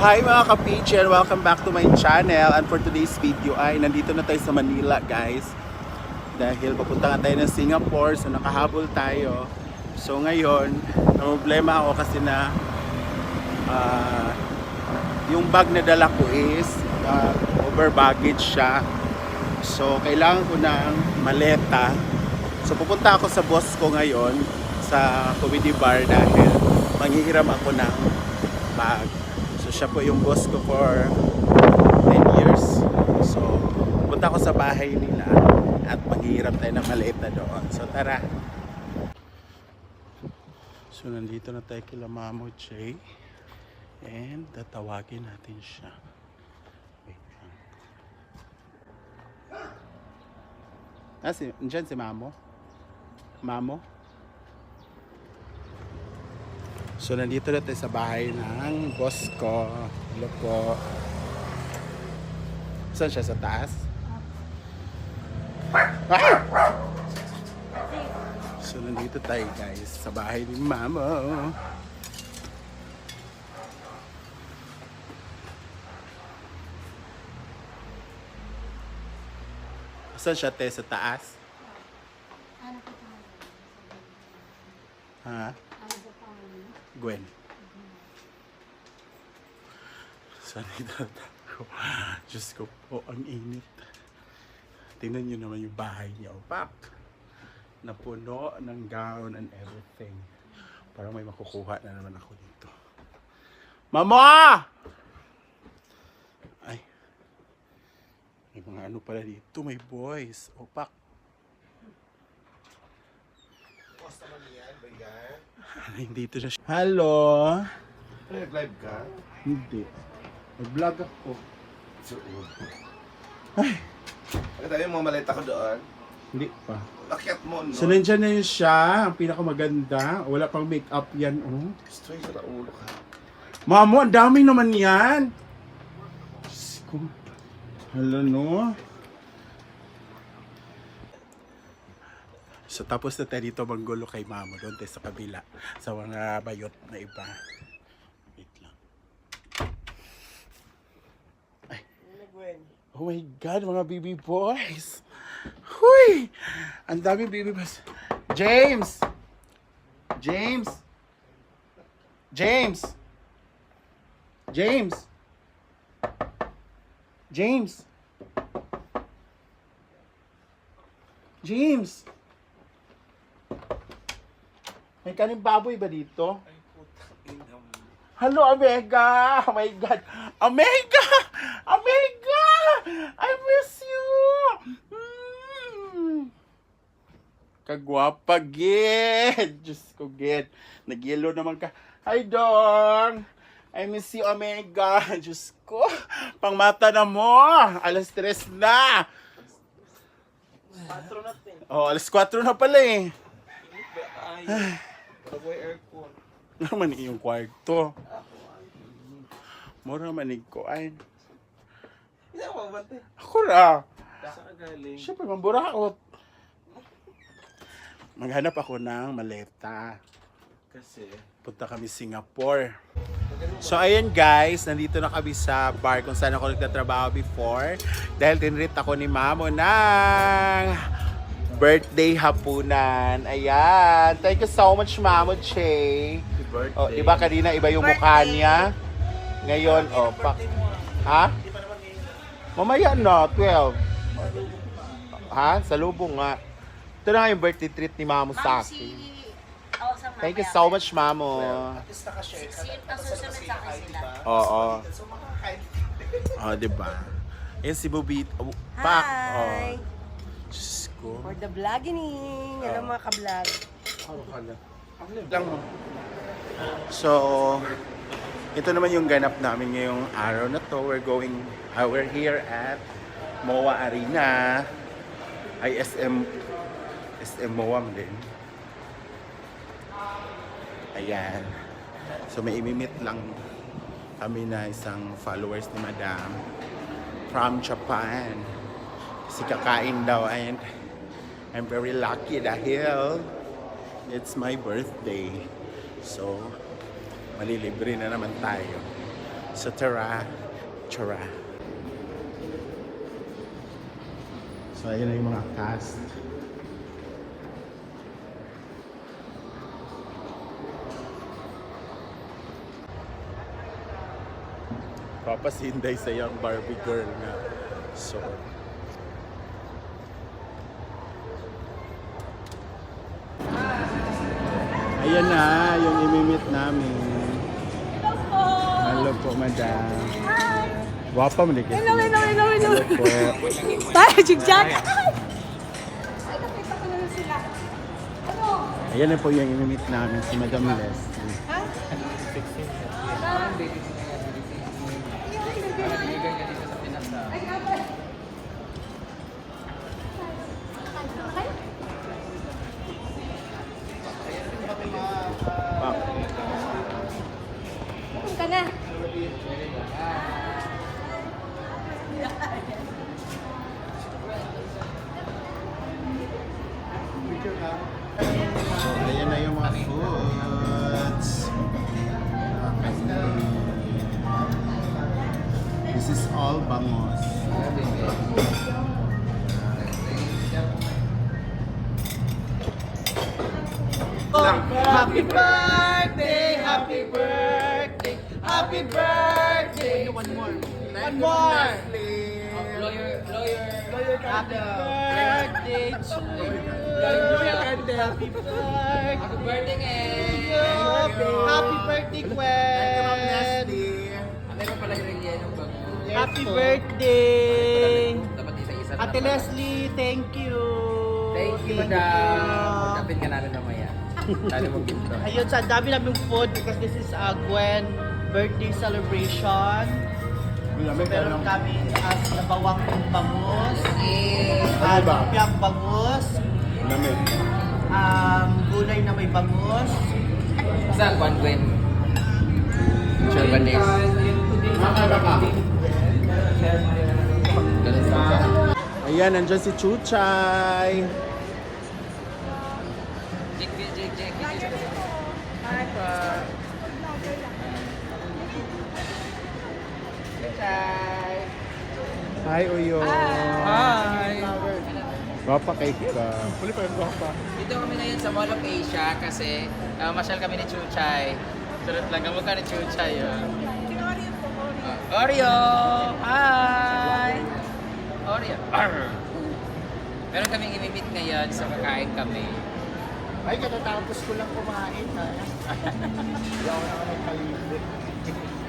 hi mga ka-PG and welcome back to my channel. And for today's video ay nandito na tayo sa Manila guys. Dahil papunta nga tayo ng Singapore so nakahabol tayo. So ngayon problema ako kasi na ah, yung bag na dala ko is ah, over baggage siya. So kailangan ko ng maleta. So pupunta ako sa boss ko ngayon sa comedy bar dahil manghihiram ako ng bag siya po yung boss ko for 10 years. So punta ako sa bahay nila at manghihiram tayo ng maleta doon. So tara. So nandito na tayo kila Mamo J. And tatawagin natin siya. Ah si, andyan si Mamo? Mamo So nandito na tayo sa bahay ng boss ko. Hello po. Saan siya? Sa taas? Ah! So nandito tayo guys sa bahay ni Mama. Saan siya te? Sa taas? Ano? Ha? Gwen. Saan itatago? Diyos ko po, ang init. Tingnan nyo naman yung bahay niya. Oh, pak! Napuno ng gown and everything. Parang may makukuha na naman ako dito. Mama! Ay. May mga ano pala dito. May boys. Oh, pak. Hindi dito siya. Hello? Nag-live ka? Hindi. Nag-vlog ako. So, Ay! tayo yung mga maleta ko doon. Hindi pa. Lakyat mo, no? So, nandyan na yun siya. Ang pinakamaganda. Wala pang make-up yan, oh. Straight sa ulo ka. Mamo, ang dami naman yan. Diyos ko. Hala, no? So, tapos na tayo dito manggulo kay Mamo. Doon tayo sa kabila. Sa mga bayot na iba. Wait lang. Ay. Oh my God, mga baby boys. Huy! Ang dami baby boys. James! James! James! James! James! James! May kaning baboy ba dito? Hello, Omega! Oh my God! Omega! Omega! I miss you! Mm. Kagwapa, Gid! Diyos ko, Gid. Nag-yellow naman ka. Hi, Dong! I miss you, Omega. Diyos ko. Pangmata na mo. Alas tres na. Oh, alas 4 na pala eh. Aircon. Naman iyong kwarto. Mura manig ko ay. Hindi ako mabante. Ako ra. Ka galing? Siyempre, mamburaot. Maghanap ako ng maleta. Kasi, Punta kami Singapore. So ayan guys, nandito na kami sa bar kung saan ako nagtatrabaho before. Dahil tinreat ako ni Mamo ng birthday hapunan. Ayan. Thank you so much, Mamo Che. happy birthday. Oh, di ba kanina iba yung mukha niya? Ngayon, oh, pak. Ha? Mamaya na, 12. Ha? Sa lubong nga. Ito na nga yung birthday treat ni Mamo sa akin. Oh, Thank you so much, Mamo. Sila. Oo. So, makakain. Oh, di ba? Yan si Bobit. Oh, pak. Oh. Ko. For the vlogging! Hello mga ka-vlog. Lang mo. So, ito naman yung ganap namin ngayong araw na to. We're going, uh, we're here at MOA Arena. ISM, SM MOA din. Ayan. So, may imimit lang kami na isang followers ni Madam from Japan. Kasi kakain daw and I'm very lucky dahil it's my birthday. So, malilibre na naman tayo. So tara, tara. So ayun na yung mga cast. Papasinday sa yung Barbie girl nga. So, Ayan na, yung imimit namin. Hello po, madam. Wapa mo kasi. Hello, hello, hello, hello. Hello po. Tayo, jigjag. Ayan na po yung imimit namin, si Madam Leslie. This is all bangos. Happy birthday, happy birthday, happy birthday. One more. One more. Lawyer, lawyer. Happy birthday to you. Happy birthday. Happy birthday. Happy birthday, Gwen. Happy birthday. Ate. Leslie, thank you. Thank you, madam. Magkapit ka natin mamaya. Talo mo ginto. Ayun, sa dami naming food because this is a Gwen birthday celebration. Meron kami as nabawang yung bangus, Ano ba? lumpiang bangus, Lamig. um, gulay na may bangus, Saan, Juan Gwen? Chalbanes. Ayan, nandyan si Chuchay. Jake, Jake. Hi, Uyo. Hi! Gwapa kay ka. Huli pa yung gwapa. Dito kami ngayon sa Mall of Asia kasi uh, masyal kami ni Chuchay. Sunod lang, kamukha ni Chuchay. Uh, Oreo! Hi! Arr! Meron kaming imimit ngayon sa kakain kami. ay katatapos ko lang kumain ha. Hindi ako nakakalibre.